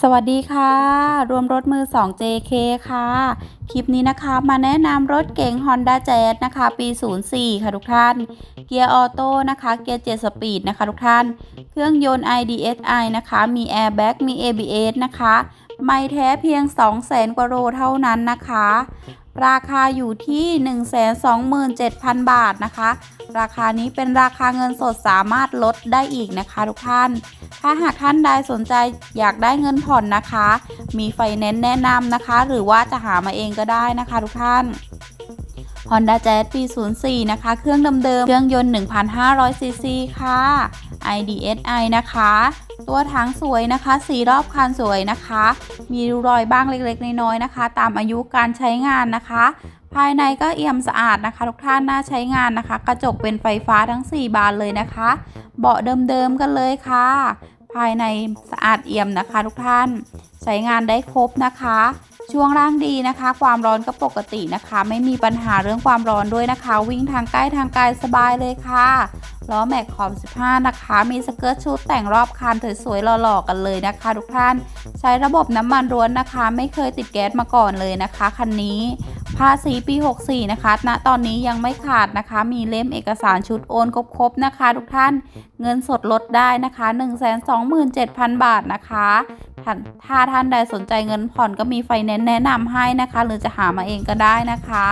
สวัสดีค่ะ รวมรถมือ 2 JK ค่ะ คลิปนี้นะคะมาแนะนำรถเก๋ง Honda Jazz นะคะ ปี 04 ค่ะทุกท่าน เกียร์ออโต้นะคะ เกียร์ 7 สปีดนะคะทุกท่าน เครื่องยนต์ IDSI นะคะ มี Airbag มี ABS นะคะ ไม่แท้เพียง 200,000 กว่าโลเท่านั้นนะคะ ราคาอยู่ที่ 127,000 บาทนะคะ ราคานี้เป็นราคาเงินสดสามารถลดได้อีกนะคะทุกท่าน ถ้าหากท่านใดสนใจอยากได้เงินผ่อนนะคะ มีไฟแนนซ์แนะนำนะคะ หรือว่าจะหามาเองก็ได้นะคะทุกท่าน Honda Jazz ปี 04 นะคะ เครื่องเดิมๆ เครื่องยนต์ 1,500ซีซีค่ะ IDSI นะคะ ตัวถังสวยนะคะสีรอบคันสวยนะคะ มีริ้วรอยบ้างเล็กๆน้อยๆนะคะ ตามอายุการใช้งานนะคะ ภายในก็เอี่ยมสะอาดนะคะ ทุกท่านน่าใช้งานนะคะ กระจกเป็นไฟฟ้าทั้ง 4 บานเลยนะคะ เบาะเดิมๆกันเลยค่ะ ภายในสะอาดเอี่ยมนะคะ ทุกท่านใช้งานได้ครบนะคะ ช่วงล่างดีนะคะ ความร้อนก็ปกตินะคะ ไม่มีปัญหาเรื่องความร้อนด้วยนะคะ วิ่งทางใกล้ทางไกลสบายเลยค่ะล้อแม็กคอม 15 นะคะ มีสเกิร์ตชุดแต่งรอบคันสวยๆหล่อๆกันเลยนะคะ ทุกท่าน ใช้ระบบน้ำมันร้วนนะคะ ไม่เคยติดแก๊สมาก่อนเลยนะคะคันนี้ ภาษีปี 64 นะคะณตอนนี้ยังไม่ขาดนะคะ มีเล่มเอกสารชุดโอนครบๆนะคะ ทุกท่าน เงินสดลดได้นะคะ 127,000 บาทนะคะถ้าท่านใดสนใจเงินผ่อนก็มีไฟแนนซ์แนะนำให้นะคะ หรือจะหามาเองก็ได้นะคะ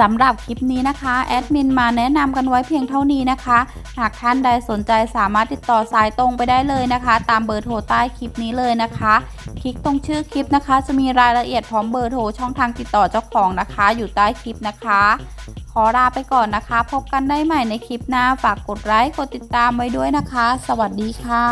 สำหรับคลิปนี้นะคะแอดมินมาแนะนำกันไว้เพียงเท่านี้นะคะ หากท่านใดสนใจสามารถติดต่อสายตรงไปได้เลยนะคะ ตามเบอร์โทรใต้คลิปนี้เลยนะคะ คลิกตรงชื่อคลิปนะคะ จะมีรายละเอียดพร้อมเบอร์โทรช่องทางติดต่อเจ้าของนะคะอยู่ใต้คลิปนะคะ ขอลาไปก่อนนะคะ พบกันได้ใหม่ในคลิปหน้า ฝากกดไลค์ กดติดตามไว้ด้วยนะคะ สวัสดีค่ะ